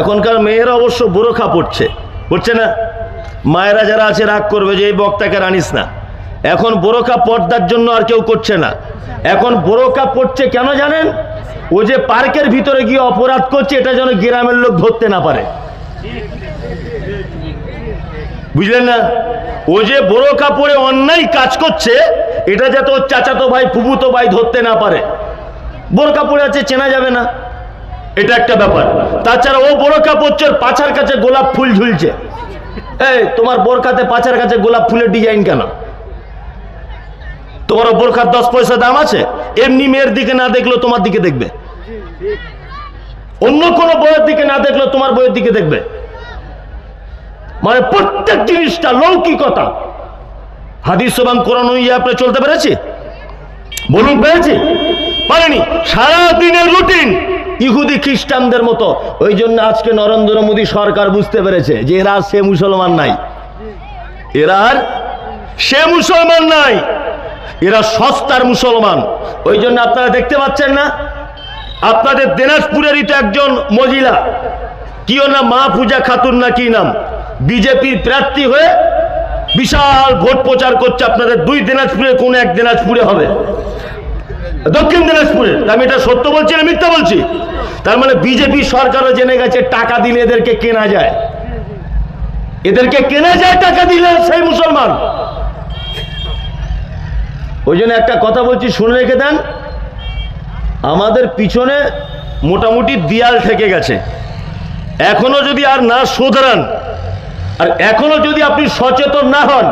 এখনকার মেয়েরা অবশ্য বোরখা পড়ছে পড়ছে না? মায়েরা যারা আছে, রাগ করবে যে এই বক্তাকে রানিস না। এখন বোরখা পর্দার জন্য আর কেউ করছে না। এখন বোরখা পড়ছে কেন জানেন? ও যে পার্কের ভিতরে গিয়ে অপরাধ করছে, এটা যেন গ্রামের লোক ধরতে না পারে। বুঝলেন না? ও যে বড় কাপড়ে অন্যায় কাজ করছে, এটা যাতে ওর চাচাতো ভাই ফুবুতো ভাই ধরতে না পারে। বড় কাপড়ে আছে, চেনা যাবে না। এটা একটা ব্যাপার। তাছাড়া ও বড় কাপড় চোর পাছার কাছে গোলাপ ফুল ঝুলছে। এই, তোমার বোরখাতে পাছার কাছে গোলাপ ফুলের ডিজাইন কেন? তোমার বোরখার দশ পয়সা দাম আছে? এমনি মেয়ের দিকে না দেখলেও তোমার দিকে দেখবে। অন্য কোনো বইয়ের দিকে না দেখলেও তোমার বইয়ের দিকে দেখবে। মানে প্রত্যেক জিনিসটা লৌকিকতা। হাদিস এবং কোরআন অনুযায়ী আপনি চলতে পেরেছি? বলুন, পেরেছি? পারেনি? সারা দিনের রুটিন। ইহুদি খ্রিস্টানদের মতো। ওই জন্য আজকে নরেন্দ্র মোদী সরকার বুঝতে পেরেছে যে এরা সে মুসলমান নাই। এরা সে মুসলমান নাই। এরা সস্তার মুসলমান। ওই জন্য আপনারা দেখতে পাচ্ছেন না, আপনাদের দিনাজপুরেরই তো একজন মহিলা। কি ওর নাম? মা পূজা খাতুন না কি নাম? বিজেপির প্রার্থী হয়ে বিশাল ভোট প্রচার করছে। আপনাদের দুই দিনাজপুরে, কোন এক দিনাজপুরে হবে। দক্ষিণ দিনাজপুরে আমি এটা সত্য বলছি না মিথ্যা বলছি? তার মানে বিজেপি সরকারও জেনে গেছে টাকা দিলে এদেরকে কেনা যায়। এদেরকে কেনা যায় টাকা দিলে সেই মুসলমান। ওই জন্য একটা কথা বলছি, শুনে রেখে দেন। আমাদের পিছনে মোটামুটি দিয়াল থেকে গেছে। এখনও যদি আর না শোধরান, আর এখনও যদি আপনি সচেতন না হন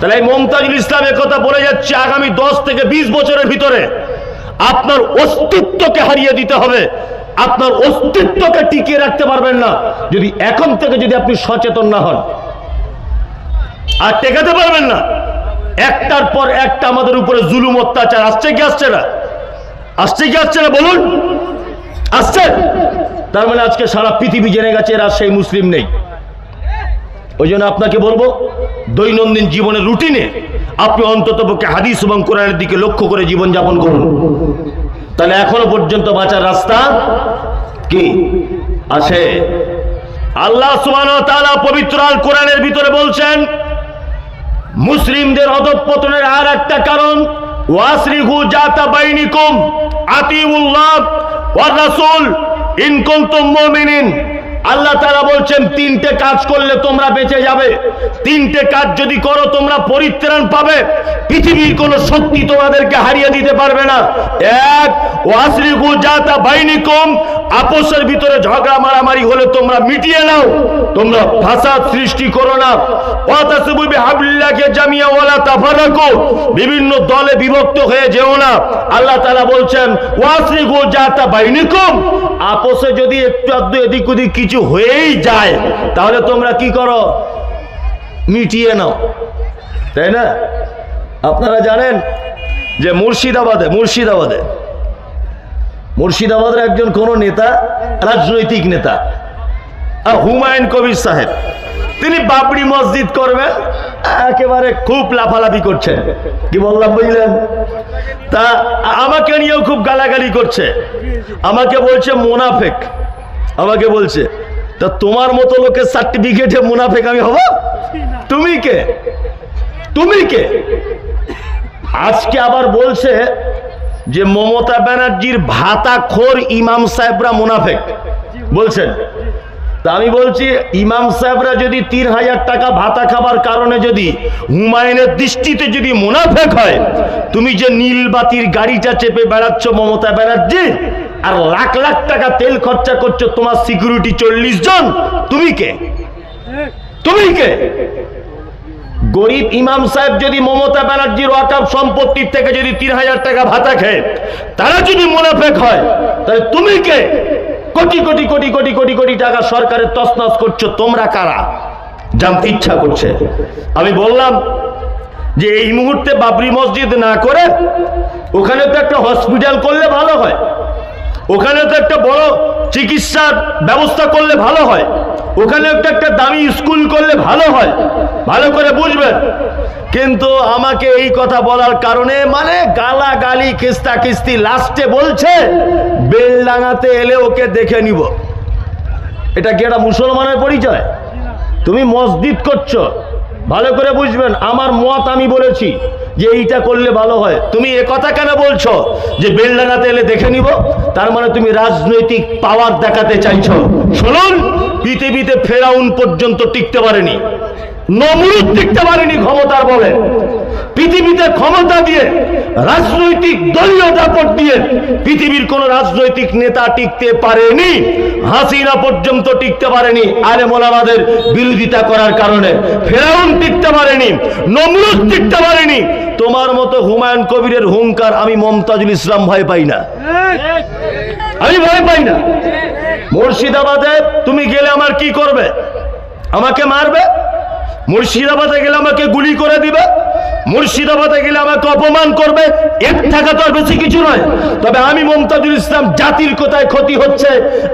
তাহলে এই মমতাজুল ইসলাম কথা বলে যাচ্ছে আগামী দশ থেকে বিশ বছরের ভিতরে। আপনার অস্তিত্বকে হারিয়ে দিতে হবে। আপনার অস্তিত্বকে টিকিয়ে রাখতে পারবেন না। যদি এখন থেকে যদি আপনি সচেতন না হন, আর টেকাতে পারবেন না, একটার পর একটা আমাদের উপরে জুলুম, অত্যাচার, আসছে কি আসছে না? আসছে কি আসছে না বলুন? আসছে। তার মানে আজকে সারা পৃথিবী জেনে গেছে এরা সেই মুসলিম নেই। ওই জন্য আপনাকে বলব, দৈনন্দিন জীবনের রুটিনে আপনি অন্তত পক্ষে হাদিস এবং কোরআনের দিকে লক্ষ্য করে জীবনযাপন করুন। তাহলে এখনও পর্যন্ত বাঁচার রাস্তা কি? আছে। আল্লাহ পবিত্র আল কোরআনের ভিতরে বলছেন, মুসলিমদের অধঃপতনের আর একটা কারণ, ওয়াসরিহু জাতা আতিউল্লাহ ওয়ার রাসূল আল্লাহ তারা বলছেন, তিনটে কাজ করলে তোমরা বেঁচে যাবে। তিনটে কাজ যদি করো, তোমরা পরিত্রাণ পাবে। পৃথিবীর কোনো শক্তি তোমাদেরকে হারিয়ে দিতে পারবে না। এক ওয়াসরিহু জাতা বাইনিকুম, আপোষের ভিতরে ঝগড়া মারামারি হলে তোমরা মিটিয়ে নাও। তোমরা ফাসাদ সৃষ্টি করো না। ওয়াতাসিবু বিহাবলিল্লাহি জামিয়া ওয়ালা তাফারাকু, বিভিন্ন দলে বিভক্ত হয়ে যেও না। আল্লাহ তাআলা বলছেন ওয়াসরিহু জাতা বাইনিকুম আপোষে যদি একটু আধটু এদিক ওদিক কিছু হয়েই যায়, তাহলে তোমরা কি করো? মিটিয়ে নাও। তাই না? আপনারা জানেন যে মুর্শিদাবাদে মুর্শিদাবাদে, মুর্শিদাবাদের একজন কোন নেতা, রাজনৈতিক নেতা আর হুমায়ুন কবির সাহেব। তিনি বাবরি মসজিদ করবেন, একেবারে খুব লাফালাফি করছেন কি বললাম বুঝলেন? তা আমাকে নিয়েও খুব গালাগালি করছে। আমাকে বলছে, মোনাফেক। আমাকে বলছে, তা তোমার মতো লোকের সার্টিফিকেটে মুনাফেক আমি হব? তুমি কে? তুমি কে? আজকে আবার বলছে যে মমতা ব্যানার্জির ভাতা খোর ইমাম সাহেবরা মুনাফেক। বলছেন তা আমি বলছি, ইমাম সাহেবরা যদি তিন হাজার টাকা ভাতা খাবার কারণে যদি হুমায়ুনের দৃষ্টিতে যদি মুনাফেক হয়, তুমি যে নীলবাতির গাড়িটা চেপে বেড়াচ্ছ মমতা ব্যানার্জি, আর লাখ লাখ টাকা তেল খরচা করছ তোমার সিকিউরিটি চল্লিশ জন, তুমি কে? তুমি কে? গরিব ইমাম সাহেব যদি মমতা ব্যানার্জির ওয়াকাফ সম্পত্তির থেকে যদি তিন হাজার টাকা ভাতা খায়, তারা যদি মুনাফেক হয়, তাহলে তুমি কে? কোটি কোটি কোটি কোটি কোটি কোটি টাকা সরকারের তসনস করছ। তোমরা কারা? জানতে ইচ্ছা করছে। আমি বললাম যে এই মুহূর্তে বাবরি মসজিদ না করে ওখানে তো একটা হসপিটাল করলে ভালো হয়। ওখানে তো একটা বড় চিকিৎসার ব্যবস্থা করলে ভালো হয়। ওখানে একটা একটা দামি স্কুল করলে ভালো হয়। ভালো করে বুঝবেন। কিন্তু আমাকে এই কথা বলার কারণে মানে গালা গালি কিস্তা কিস্তি লাস্টে বলছে বেলডাঙাতে এলে ওকে দেখে নিব। এটা কি এটা মুসলমানের পরিচয়? তুমি মসজিদ করছ। ভালো করে বুঝবেন, আমার মত আমি বলেছি যে এইটা করলে ভালো হয়। তুমি এ কথা কেন বলছো? যে বেলডাঙ্গাতে এলে দেখে নিব, তার মানে তুমি রাজনৈতিক পাওয়ার দেখাতে চাইছো। শুনুন, পৃথিবীতে ফেরাউন পর্যন্ত টিকতে পারেনি, নমরুদ টিকতে পারেনি ক্ষমতার বলে। পৃথিবীতে ক্ষমতা দিয়ে, রাজনৈতিক দলীয় দাপট দিয়ে পৃথিবীর কোন রাজনৈতিক নেতা টিকতে পারেনি। হাসিনা পর্যন্ত টিকতে পারেনি আলে মোলামাদের বিরোধিতা করার কারণে। ফেরাউন টিকতে পারেনি, নমরুদ টিকতে পারেনি। তোমার মতো হুমায়ুন কবিরের হুঙ্কার আমি মমতাজুল ইসলাম ভয় পাই না। আমি ভয় পাই না। মুর্শিদাবাদে তুমি গেলে আমার কি করবে? আমাকে মারবে? মুর্শিদাবাদে গেলে আমাকে গুলি করে দিবে, মুর্শিদাবাদে গেলে আমাকে অপমান করবে, এর থাকা তো আর বেশি কিছু নয়। তবে আমি মমতাজুল ইসলাম জাতির কোথায় ক্ষতি হচ্ছে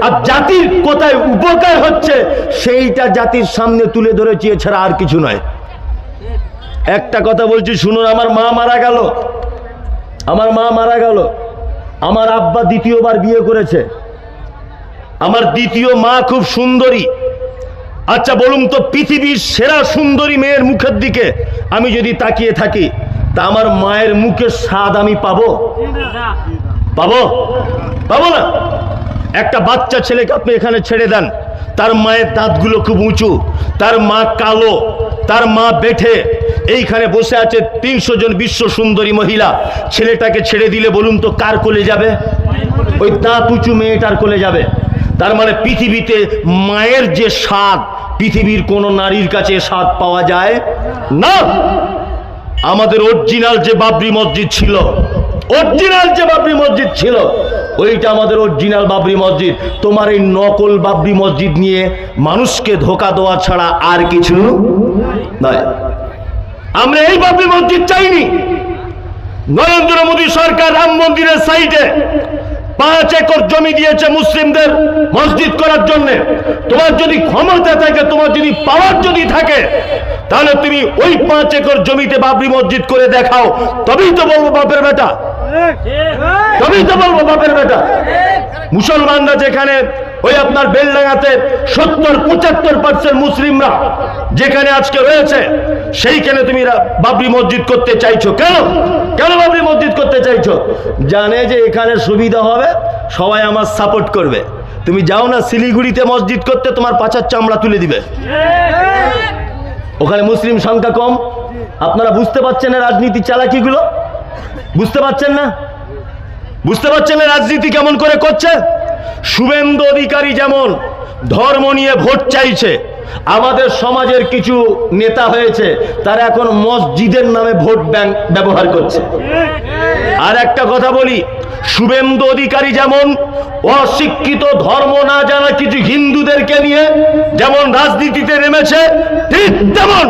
আর জাতির কোথায় উপকার হচ্ছে, সেইটা জাতির সামনে তুলে ধরেছি, এছাড়া আর কিছু নয়। একটা কথা বলছি, শুনুন, আমার মা মারা গেল। আমার মা মারা গেল। আমার আব্বা দ্বিতীয়বার বিয়ে করেছে। আমার দ্বিতীয় মা খুব সুন্দরী। আচ্ছা বলুন তো, পৃথিবীর সেরা সুন্দরী মেয়ের মুখের দিকে আমি যদি তাকিয়ে থাকি, তা আমার মায়ের মুখের স্বাদ আমি পাবো? পাবো? পাবো না? একটা বাচ্চা ছেলেকে আপনি এখানে ছেড়ে দেন, তার মায়ের দাঁতগুলো খুব উঁচু, তার মা কালো, তার মা বেঠে, এইখানে বসে আছে তিনশো জন বিশ্ব সুন্দরী মহিলা। ছেলেটাকে ছেড়ে দিলে বলুন তো, কার কোলে যাবে? ওই দাঁত উঁচু মেয়েটার কোলে যাবে। তার মানে পৃথিবীতে মায়ের যে স্বাদ পৃথিবীর কোন নারীর কাছে স্বাদ পাওয়া যায় না। আমাদের অরিজিনাল যে বাবরি মসজিদ ছিল অরিজিনাল যে বাবরি মসজিদ ছিল, ওইটা আমাদের অরিজিনাল বাবরি মসজিদ। তোমার এই নকল বাবরি মসজিদ নিয়ে মানুষকে ধোকা দেওয়া ছাড়া আর কিছু নয় আমরা এই বাবরি মসজিদ চাইনি। নরেন্দ্র মোদী সরকার রাম মন্দিরের সাইডে পাঁচ একর জমি দিয়েছে মুসলিমদের মসজিদ করার জন্য। তোমার যদি ক্ষমতা থাকে তোমার যদি পাওয়ার যদি থাকে তাহলে তুমি ওই পাঁচ একর জমিতে বাবরি মসজিদ করে দেখাও। তবেই তো বলব বাপের বেটা। তবেই তো বলব বাপের বেটা। মুসলমানরা যেখানে ওই আপনার বেলডাঙ্গাতে সত্তর, পঁচাত্তর পার্সেন্ট মুসলিমরা যেখানে আজকে রয়েছে, সেইখানে তুমি বাবরি মসজিদ করতে চাইছো। কেন? কেন বাবরি মসজিদ করতে চাইছো? জানে যে এখানে সুবিধা হবে, সবাই আমার সাপোর্ট করবে। তুমি যাও না শিলিগুড়িতে মসজিদ করতে, তোমার পাচার চামড়া তুলে দিবে। ওখানে মুসলিম সংখ্যা কম। আপনারা বুঝতে পারছেন না রাজনীতি চালাকিগুলো? বুঝতে পারছেন না? বুঝতে পারছেন না রাজনীতি কেমন করে করছে? শুভেন্দু অধিকারী যেমন ধর্ম নিয়ে ভোট চাইছে, আমাদের সমাজের কিছু নেতা হয়েছে, তারা এখন মসজিদের নামে ভোট ব্যাংক ব্যবহার করছে। আর একটা কথা বলি শুভেন্দু অধিকারী যেমন, অশিক্ষিত ধর্ম না জানা কিছু হিন্দুদেরকে নিয়ে যেমন রাজনীতিতে নেমেছে, ঠিক তেমন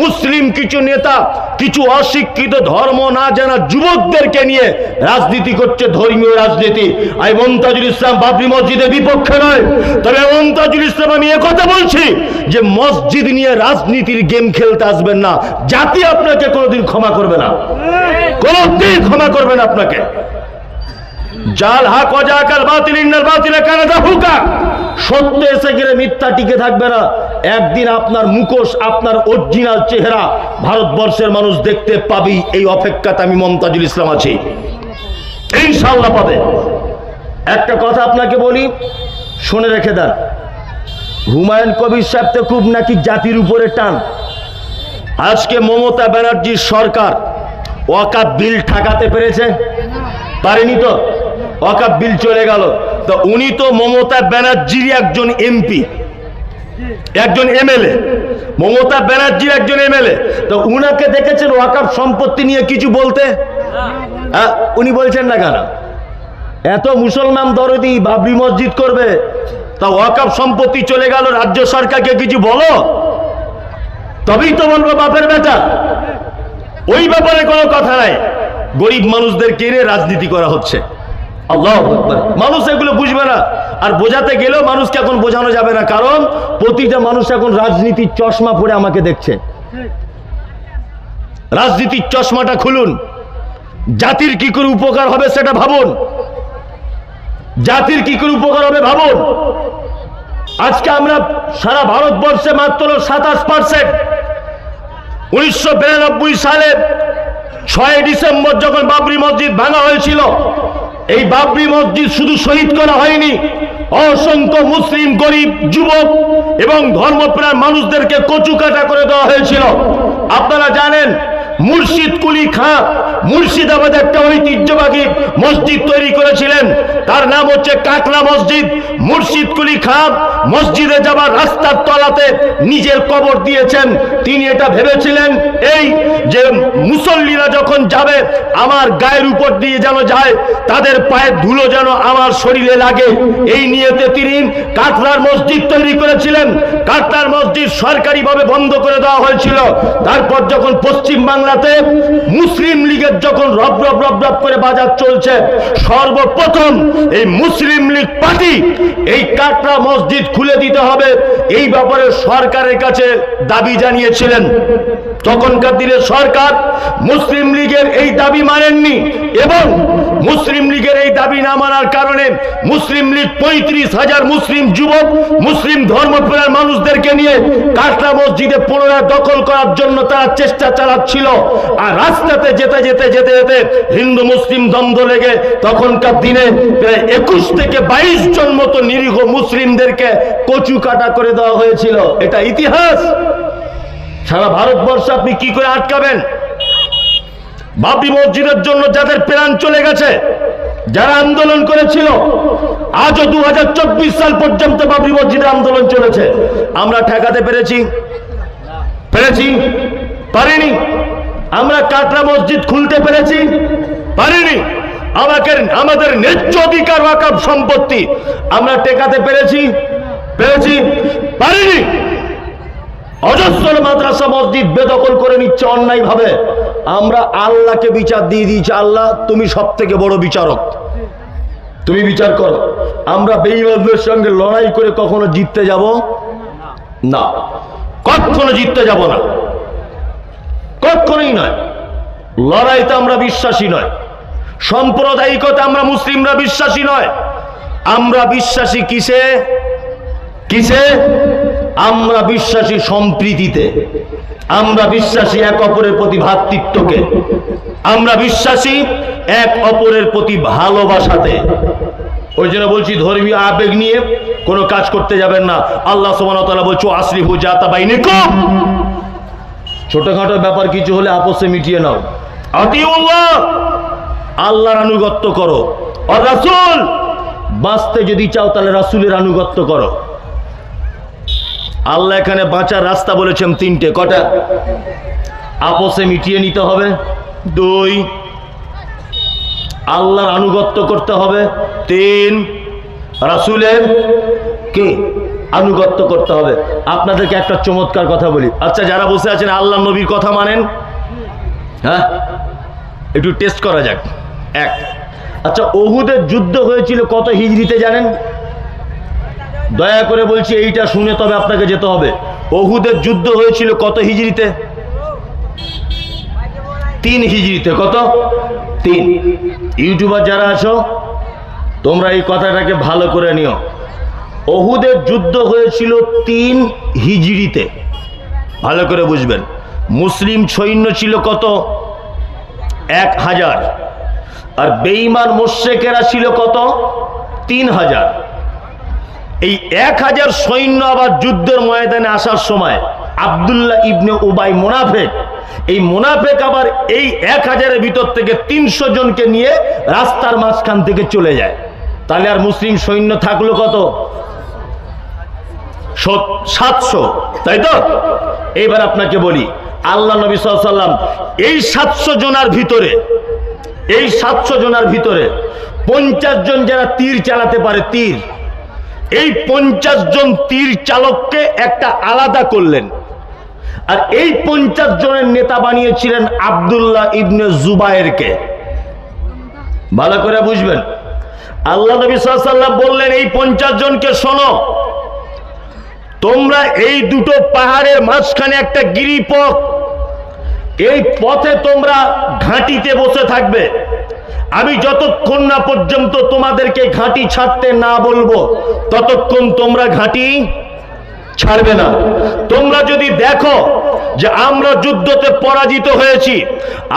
মুসলিম কিছু নেতা, কিছু অশিক্ষিত ধর্ম না জানা যুবকদেরকে নিয়ে রাজনীতি করছে ধর্মীয় রাজনীতি। আমি মমতাজুল ইসলাম বাবরি মসজিদের বিপক্ষে নয়। তবে মমতাজুল ইসলাম, আমি কথা বলছি যে মসজিদ নিয়ে রাজনীতির গেম খেলতে আসবেন না। জাতি আপনাকে কোনোদিন ক্ষমা করবে না। কোনোদিন ক্ষমা করবেন আপনাকে। জাল হাক অজাকাল বাতিল, ইন্নাল বাতিলে কানাদা হুকা সত্য এসে গেলে মিথ্যা টিকে থাকবে না। একদিন আপনার মুখোশ, আপনার অরিজিনাল চেহারা ভারতবর্ষের মানুষ দেখতে পাবি এই অপেক্ষাতে আমি মমতাজুল ইসলাম আছি। ইনশাল্লাহ পাবে। একটা কথা আপনাকে বলি, শুনে রেখে দেন। হুমায়ুন কবির সাহেব তো খুব নাকি জাতির উপরে টান। আজকে মমতা ব্যানার্জির সরকার ওয়াকাপ বিল ঠাকাতে পেরেছে। পারেনি তো? ওয়াকাপ বিল চলে গেল। তো উনি তো মমতা ব্যানার্জির একজন এমপি। একজন এমএলএ। মমতা ব্যানার্জির একজন এমএলএ। তো উনাকে দেখেছেন ওয়াকাপ সম্পত্তি নিয়ে কিছু বলতে? হ্যাঁ, উনি বলছেন না কেন? এত মুসলমান দরদি বাবরি মসজিদ করবে। তা ওয়াকাপ সম্পত্তি চলে গেল রাজ্য সরকারকে কিছু বলো? তবেই তো বলব বাপের বেটা। ওই ব্যাপারে কোনো কথা নাই। গরিব মানুষদের কেড়ে রাজনীতি করা হচ্ছে। আল্লাহ মানুষ এগুলো বুঝবে না। আর বোঝাতে গেলেও মানুষকে এখন বোঝানো যাবে না। কারণ প্রতিটা মানুষ এখন রাজনীতির চশমা পরে আমাকে দেখছে। রাজনীতির চশমাটা খুলুন। জাতির কি করে উপকার হবে সেটা ভাবুন। জাতির কি করে উপকার হবে ভাবুন। আজকে আমরা সারা ভারতবর্ষে মাত্র সাতাশ পার্সেন্ট উনিশশো বিরানব্বই সালে ছয় ডিসেম্বর যখন বাবরি মসজিদ ভাঙা হয়েছিল এই বাবরি মসজিদ শুধু শহীদ করা হয়নি। অসংখ্য মুসলিম, গরিব, যুবক এবং ধর্মপ্রাণ মানুষদেরকে কচু কাটা করে দেওয়া হয়েছিল। আপনারা জানেন মুর্শিদ কুলি খাঁ, মুর্শিদাবাদ একটা ঐতিহ্যবাহী মসজিদ তৈরি করেছিলেন। তার নাম হচ্ছে কাকলা মসজিদ। মুর্শিদ কুলি খাঁ, মসজিদে যাবার রাস্তার তলাতে নিজের কবর দিয়েছেন। তিনি এটা ভেবেছিলেন, এই যে মুসল্লিরা যখন যাবে, আমার গায়ের উপর দিয়ে যেন যায়, তাদের পায়ের ধুলো যেন আমার শরীরে লাগে। এই নিয়েতে তিনি কাটলার মসজিদ তৈরি করেছিলেন। কাটলার মসজিদ সরকারিভাবে বন্ধ করে দেওয়া হয়েছিল। তারপর যখন পশ্চিম বাংলাতে মুসলিম লীগের যখন রব রব রব রব করে বাজার চলছে, সর্বপ্রথম এই মুসলিম লীগ পার্টি এই কাটরা মসজিদ খুলে দিতে হবে। এই ব্যাপারে সরকারের কাছে দাবি জানিয়েছিলেন। তখনকার দিনে সরকার মুসলিম লীগের এই দাবি মানেননি এবং মুসলিম লীগের এই দাবি না মানার কারণে মুসলিম লীগ পঁয়ত্রিশ হাজার মুসলিম যুবক, মুসলিম ধর্মপ্রাণ মানুষদেরকে নিয়ে কাটরা মসজিদে পুনরায় দখল করার জন্য তারা চেষ্টা চালাচ্ছিল। আর রাস্তাতে যেতে যেতে যেতে যেতে হিন্দু মুসলিম দ্বন্দ্ব লেগে তখনকার দিনে প্রায় একুশ থেকে বাইশ জন মতো নিরীহ মুসলিমদেরকে কচু কাটা করে দেওয়া হয়েছিল। এটা ইতিহাস। সারা ভারতবর্ষ আপনি কি করে আটকাবেন? বাবরি মসজিদের জন্য যাদের প্রাণ চলে গেছে, যারা আন্দোলন করেছিল আজও দু হাজার চব্বিশ সাল পর্যন্ত বাবরি মসজিদে আন্দোলন চলেছে। আমরা ঠেকাতে পেরেছি। পেরেছি? পারিনি। আমরা কাটরা মসজিদ খুলতে পেরেছি। পারিনি। আমাকে আমাদের ন্যায্য অধিকার ওয়াকাব সম্পত্তি আমরা টেকাতে পেরেছি। পেরেছি। পারিনি। অজস্র মাদ্রাসা মসজিদ বেদখল করে নিচ্ছে অন্যায় ভাবে আমরা আল্লাহকে বিচার দিয়ে দিয়েছি। আল্লাহ, তুমি সব থেকে বড় বিচারক। তুমি বিচার করো। আমরা বেইমানদের সঙ্গে লড়াই করে কখনো জিততে যাব? না। কখনো জিততে যাব না। কখনোই নয়। লড়াইতে আমরা বিশ্বাসী নয়। সাম্প্রদায়িকতা আমরা মুসলিমরা বিশ্বাসী নয়। আমরা বিশ্বাসী কিসে? কিসে? আমরা বিশ্বাসী সম্প্রীতিতে। আমরা বিশ্বাসী এক অপরের প্রতি ভ্রাতৃত্বকে আমরা বিশ্বাসী এক অপরের প্রতি ভালোবাসাতে। ওই জন্য বলছি ধর্মীয় আবেগ নিয়ে কোনো কাজ করতে যাবেন না। আল্লাহ সোমান বলছো হু জাতা বাইনি ছোটখাটো ব্যাপার কিছু হলে আপসে মিটিয়ে নাও। আতিউল্লাহ, আল্লাহর আনুগত্য করো। রাসূল, বাঁচতে যদি চাও তাহলে রাসূলের আনুগত্য করো। আল্লাহ এখানে বাঁচার রাস্তা বলেছেন তিনটে, কটা? আপসে মিটিয়ে নিতে হবে। দুই, আল্লাহর আনুগত্য করতে হবে। তিন, রাসুলের কে আনুগত্য করতে হবে। আপনাদেরকে একটা চমৎকার কথা বলি। আচ্ছা যারা বসে আছেন আল্লাহ নবীর কথা মানেন? হ্যাঁ? একটু টেস্ট করা যাক। এক। আচ্ছা ওহুদের যুদ্ধ হয়েছিল কত হিজড়িতে জানেন? দয়া করে বলছি, এইটা শুনে তবে আপনাকে যেতে হবে। অহুদের যুদ্ধ হয়েছিল কত হিজড়িতে? তিন হিজড়িতে, কত? তিন। ইউটিউবার যারা আছো, তোমরা এই কথাটাকে ভালো করে নিও। অহুদের যুদ্ধ হয়েছিল তিন হিজড়িতে। ভালো করে বুঝবেন। মুসলিম সৈন্য ছিল কত? এক হাজার। আর বেইমান মোশেকেরা ছিল কত? তিন হাজার। এই এক হাজার সৈন্য আবার যুদ্ধের ময়দানে আসার সময় আবদুল্লাহ ইবনে উবাই মোনাফেক, এই মোনাফেক আবার এই এক হাজারের ভিতর থেকে তিনশো জনকে নিয়ে রাস্তার মাঝখান থেকে চলে যায়। তাহলে আর মুসলিম সৈন্য থাকল কত? সাতশো, তাই তো? এইবার আপনাকে বলি, আল্লাহ নবী সাল্লাম এই সাতশো জনার ভিতরে, এই সাতশো জনার ভিতরে পঞ্চাশ জন যারা তীর চালাতে পারে, তীর এই পঞ্চাশ জন তীর চালককে একটা আলাদা করলেন। আর এই পঞ্চাশ জনের নেতা বানিয়েছিলেন আবদুল্লাহ ইবনে জুবায়েরকে ভালো করে বুঝবেন। আল্লাহ নবী সাল্লাম বললেন, এই পঞ্চাশ জনকে শোনো, তোমরা এই দুটো পাহাড়ের মাঝখানে একটা গিরিপথ এই পথে তোমরা ঘাঁটিতে বসে থাকবে। আমি যতক্ষণ না পর্যন্ত তোমাদেরকে ঘাঁটি ছাড়তে না বলব, ততক্ষণ তোমরা ঘাঁটি ছাড়বে না। তোমরা যদি দেখো যে আমরা যুদ্ধতে পরাজিত হয়েছি,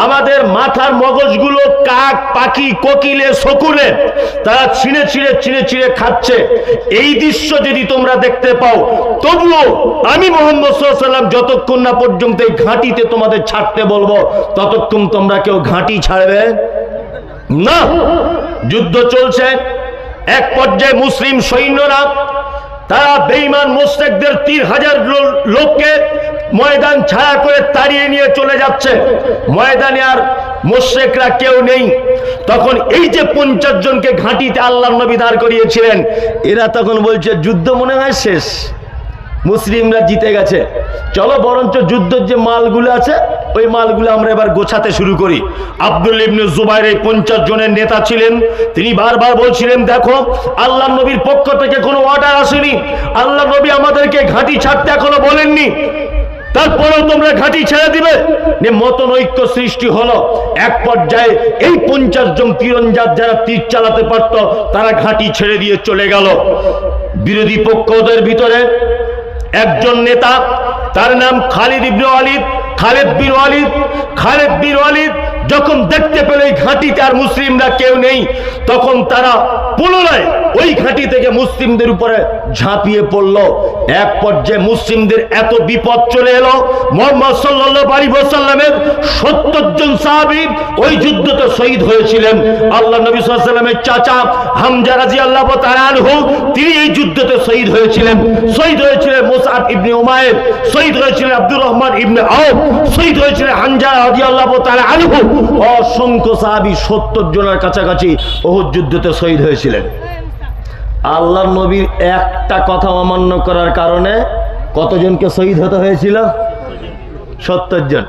আমাদের মাথার মগজগুলো কাক, পাখি, কোকিলে শকুলে তারা ছিঁড়ে ছিঁড়ে ছিঁড়ে ছিঁড়ে খাচ্ছে। এই দৃশ্য যদি তোমরা দেখতে পাও, তবুও আমি মোহাম্মদ সাল্লাম যতক্ষণ না পর্যন্ত এই ঘাঁটিতে তোমাদের ছাড়তে বলব, ততক্ষণ তোমরা কেউ ঘাঁটি ছাড়বে না। যুদ্ধ চলছে, এক পর্যায়ে মুসলিম সৈন্যরা তারা বেঈমান মোস্তেকদের তিন হাজার লোককে ময়দান ছায়া করে তাড়িয়ে নিয়ে চলে যাচ্ছে। ময়দানে আর মোশেকরা কেউ নেই। তখন এই যে পঞ্চাশ জনকে ঘাঁটিতে আল্লাহ নবী দাঁড় করিয়েছিলেন, এরা তখন বলছে, যুদ্ধ মনে হয় শেষ। মুসলিমরা জিতে গেছে। চলো বরঞ্চ যুদ্ধের যে মালগুলো আছে, ওই মালগুলো আমরা এবার গোছাতে শুরু করি। আব্দুল ইবনে জুবাইর এই পঞ্চাশ জনের নেতা ছিলেন। তিনি বারবার বলছিলেন, দেখো, আল্লাহ নবীর পক্ষ থেকে কোনো অর্ডার আসেনি। আল্লাহ নবী আমাদেরকে ঘাঁটি ছাড়তে এখনও বলেননি। তারপরেও তোমরা ঘাঁটি ছেড়ে দিবে? মতন ঐক্য সৃষ্টি হলো। এক পর্যায়ে এই পঞ্চাশ জন তীরঞ্জাত যারা তীর চালাতে পারত, তারা ঘাঁটি ছেড়ে দিয়ে চলে গেল। বিরোধী পক্ষদের ভিতরে একজন নেতা, তার নাম খালিদ ইবনে আলিদ খালেদ বিন ওয়ালিদ। খালেদ বিন ওয়ালিদ যখন দেখতে পেল এই ঘাঁটিতে আর মুসলিমরা কেউ নেই, তখন তারা পুনরায় ওই ঘাঁটি থেকে মুসলিমদের উপরে ঝাঁপিয়ে পড়ল। এক পর্যায়ে মুসলিমদের এত বিপদ চলে এলো। মোহাম্মদ সাল্লাল্লাহু আলাইহি ওয়াসাল্লামের 70 জন সাহাবী ওই যুদ্ধতে শহীদ হয়েছিলেন। আল্লাহ নবী ওয়াসাল্লামের চাচা হামজা রাদিয়াল্লাহু তাআলা আনহু, তিনি এই যুদ্ধতে শহীদ হয়েছিলেন। শহীদ হয়েছিলেন মুসআব ইবনে উমায়ের, শহীদ হয়েছিলেন আব্দুর রহমান ইবনে আউফ, শহীদ হয়েছিলেন হামজা রাদিয়াল্লাহু তাআলা আনহু। অসংখ্য সাহাবী 70 জনের কাছাকাছি ওহুদ যুদ্ধতে শহীদ হয়েছিলেন। আল্লাহর নবীর একটা কথা অমান্য করার কারণে কতজনকে শহীদ হতে হয়েছিল? সত্তর জন।